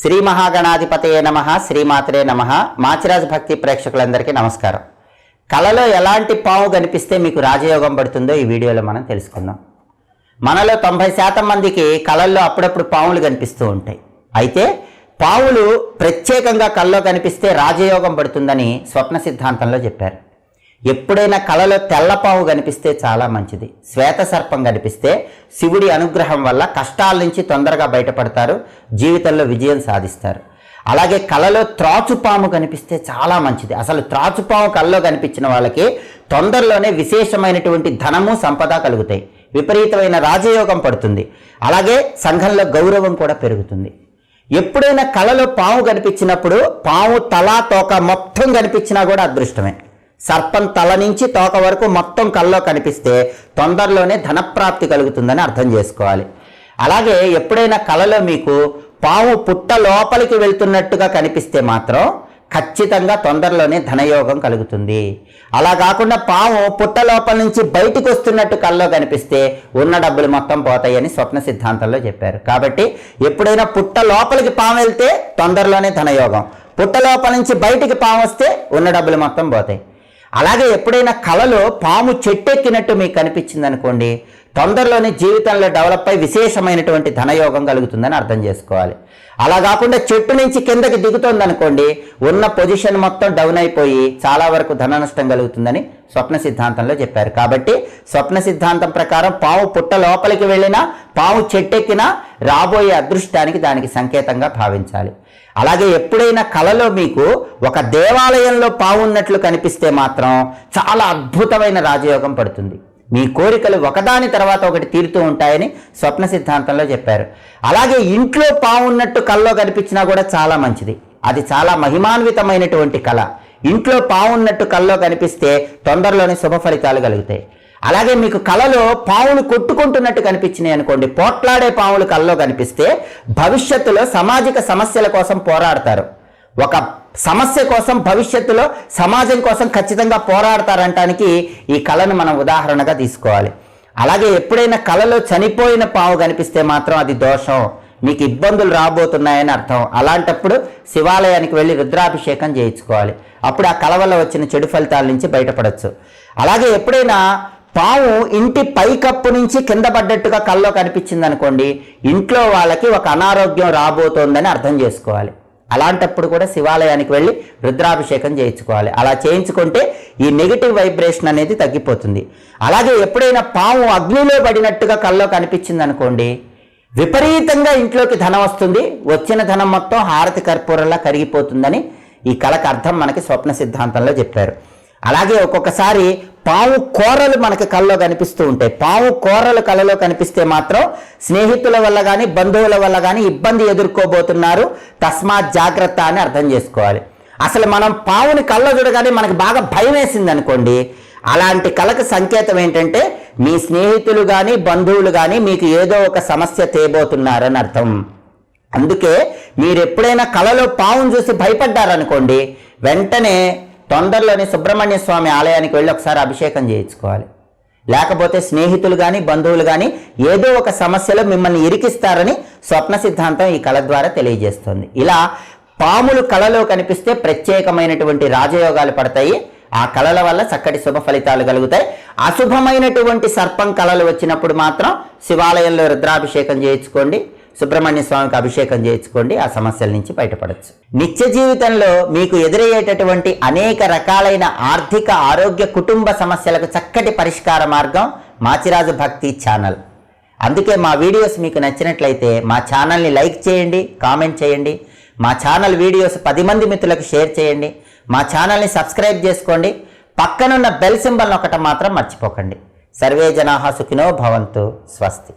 శ్రీ మహాగణాధిపతయే నమ శ్రీమాత్రే నమ. మాచిరాజ్ భక్తి ప్రేక్షకులందరికీ నమస్కారం. కళలో ఎలాంటి పాము కనిపిస్తే మీకు రాజయోగం పడుతుందో ఈ వీడియోలో మనం తెలుసుకుందాం. మనలో తొంభై శాతం మందికి కళల్లో అప్పుడప్పుడు పాములు కనిపిస్తూ ఉంటాయి. అయితే పాములు ప్రత్యేకంగా కళ్ళలో కనిపిస్తే రాజయోగం పడుతుందని స్వప్న సిద్ధాంతంలో చెప్పారు. ఎప్పుడైనా కళలో తెల్లపాము కనిపిస్తే చాలా మంచిది. శ్వేత సర్పం కనిపిస్తే శివుడి అనుగ్రహం వల్ల కష్టాల నుంచి తొందరగా బయటపడతారు. జీవితంలో విజయం సాధిస్తారు. అలాగే కళలో త్రాచుపాము కనిపిస్తే చాలా మంచిది. అసలు త్రాచుపాము కళ్ళలో కనిపించిన వాళ్ళకి తొందరలోనే విశేషమైనటువంటి ధనము సంపద కలుగుతాయి. విపరీతమైన రాజయోగం పడుతుంది. అలాగే సంఘంలో గౌరవం కూడా పెరుగుతుంది. ఎప్పుడైనా కళలో పాము కనిపించినప్పుడు పాము తల తోక మొత్తం కనిపించినా కూడా అదృష్టమే. సర్పం తల నుంచి తోక వరకు మొత్తం కల్లో కనిపిస్తే తొందరలోనే ధనప్రాప్తి కలుగుతుందని అర్థం చేసుకోవాలి. అలాగే ఎప్పుడైనా కళలో మీకు పాము పుట్ట లోపలికి వెళ్తున్నట్టుగా కనిపిస్తే మాత్రం ఖచ్చితంగా తొందరలోనే ధనయోగం కలుగుతుంది. అలా కాకుండా పాము పుట్ట లోపల నుంచి బయటకు వస్తున్నట్టు కల్లో కనిపిస్తే ఉన్న డబ్బులు మొత్తం పోతాయని స్వప్న సిద్ధాంతంలో చెప్పారు. కాబట్టి ఎప్పుడైనా పుట్ట లోపలికి పాము వెళ్తే తొందరలోనే ధనయోగం. పుట్ట లోపల నుంచి బయటికి పాము వస్తే ఉన్న డబ్బులు మొత్తం పోతాయి. అలాగే ఎప్పుడైనా కళలో పాము చెట్టెక్కినట్టు మీకు కనిపించింది అనుకోండి తొందరలోనే జీవితంలో డెవలప్ అయి విశేషమైనటువంటి ధనయోగం కలుగుతుందని అర్థం చేసుకోవాలి. అలా కాకుండా చెట్టు నుంచి కిందకి దిగుతుంది అనుకోండి ఉన్న పొజిషన్ మొత్తం డౌన్ అయిపోయి చాలా వరకు ధన నష్టం కలుగుతుందని స్వప్న సిద్ధాంతంలో చెప్పారు. కాబట్టి స్వప్న సిద్ధాంతం ప్రకారం పాము పుట్ట లోపలికి వెళ్ళినా పాము చెట్టెక్కినా రాబోయే అదృష్టానికి దానికి సంకేతంగా భావించాలి. అలాగే ఎప్పుడైనా కళలో మీకు ఒక దేవాలయంలో పావు ఉన్నట్లు కనిపిస్తే మాత్రం చాలా అద్భుతమైన రాజయోగం పడుతుంది. మీ కోరికలు ఒకదాని తర్వాత ఒకటి తీరుతూ ఉంటాయని స్వప్న సిద్ధాంతంలో చెప్పారు. అలాగే ఇంట్లో పావున్నట్టు కల్లో కనిపించినా కూడా చాలా మంచిది. అది చాలా మహిమాన్వితమైనటువంటి కళ. ఇంట్లో పావున్నట్టు కల్లో కనిపిస్తే తొందరలోనే శుభ ఫలితాలు కలుగుతాయి. అలాగే మీకు కళలో పావులు కొట్టుకుంటున్నట్టు కనిపించినాయి అనుకోండి పోట్లాడే పావులు కళ్ళలో కనిపిస్తే భవిష్యత్తులో సామాజిక సమస్యల కోసం పోరాడతారు. ఒక సమస్య కోసం భవిష్యత్తులో సమాజం కోసం ఖచ్చితంగా పోరాడతారంటానికి ఈ కళను మనం ఉదాహరణగా తీసుకోవాలి. అలాగే ఎప్పుడైనా కళలో చనిపోయిన పావు కనిపిస్తే మాత్రం అది దోషం. మీకు ఇబ్బందులు రాబోతున్నాయని అర్థం. అలాంటప్పుడు శివాలయానికి వెళ్ళి రుద్రాభిషేకం చేయించుకోవాలి. అప్పుడు ఆ కళ వల్ల వచ్చిన చెడు ఫలితాల నుంచి బయటపడవచ్చు అలాగే ఎప్పుడైనా పాము ఇంటి పైకప్పు నుంచి కింద పడ్డట్టుగా కల్లో కనిపించింది అనుకోండి ఇంట్లో వాళ్ళకి ఒక అనారోగ్యం రాబోతోందని అర్థం చేసుకోవాలి. అలాంటప్పుడు కూడా శివాలయానికి వెళ్ళి రుద్రాభిషేకం చేయించుకోవాలి. అలా చేయించుకుంటే ఈ నెగిటివ్ వైబ్రేషన్ అనేది తగ్గిపోతుంది. అలాగే ఎప్పుడైనా పాము అగ్నిలో పడినట్టుగా కల్లో కనిపించింది అనుకోండి విపరీతంగా ఇంట్లోకి ధనం వస్తుంది వచ్చిన ధనం మొత్తం హారతి కర్పూరంలా కరిగిపోతుందని ఈ కళకు అర్థం మనకి స్వప్న సిద్ధాంతంలో చెప్పారు. అలాగే ఒక్కొక్కసారి పాము కూరలు మనకి కళ్ళలో కనిపిస్తూ ఉంటాయి. పాము కూరలు కళ్ళలో కనిపిస్తే మాత్రం స్నేహితుల వల్ల కానీ బంధువుల వల్ల కానీ ఇబ్బంది ఎదుర్కోబోతున్నారు. తస్మాత్ జాగ్రత్త అని అర్థం చేసుకోవాలి. అసలు మనం పావుని కళ్ళ చూడగానే మనకి బాగా భయం వేసింది అనుకోండి. అలాంటి కళకు సంకేతం ఏంటంటే మీ స్నేహితులు కానీ బంధువులు కానీ మీకు ఏదో ఒక సమస్య తేబోతున్నారని అర్థం. అందుకే మీరు ఎప్పుడైనా కళలో పావును చూసి భయపడ్డారనుకోండి వెంటనే తొందరలోనే సుబ్రహ్మణ్య స్వామి ఆలయానికి వెళ్ళి ఒకసారి అభిషేకం చేయించుకోవాలి. లేకపోతే స్నేహితులు కానీ బంధువులు కానీ ఏదో ఒక సమస్యలో మిమ్మల్ని ఇరికిస్తారని స్వప్న సిద్ధాంతం ఈ కళ ద్వారా తెలియజేస్తుంది. ఇలా పాములు కళలో కనిపిస్తే ప్రత్యేకమైనటువంటి రాజయోగాలు పడతాయి. ఆ కళల వల్ల చక్కటి శుభ ఫలితాలు కలుగుతాయి. అశుభమైనటువంటి సర్పం కళలు వచ్చినప్పుడు మాత్రం శివాలయంలో రుద్రాభిషేకం చేయించుకోండి. సుబ్రహ్మణ్య స్వామికి అభిషేకం చేయించుకోండి ఆ సమస్యల నుంచి బయటపడచ్చు. నిత్య జీవితంలో మీకు ఎదురయ్యేటటువంటి అనేక రకాలైన ఆర్థిక ఆరోగ్య కుటుంబ సమస్యలకు చక్కటి పరిష్కార మార్గం మాచిరాజు భక్తి ఛానల్. అందుకే మా వీడియోస్ మీకు నచ్చినట్లయితే మా ఛానల్ని లైక్ చేయండి కామెంట్ చేయండి మా ఛానల్ వీడియోస్ పది మంది మిత్రులకు షేర్ చేయండి మా ఛానల్ని సబ్స్క్రైబ్ చేసుకోండి పక్కనున్న బెల్ సింబల్ ఒకటి మాత్రం మర్చిపోకండి. సర్వే జనాహ సుఖినో భవంతు స్వస్తి.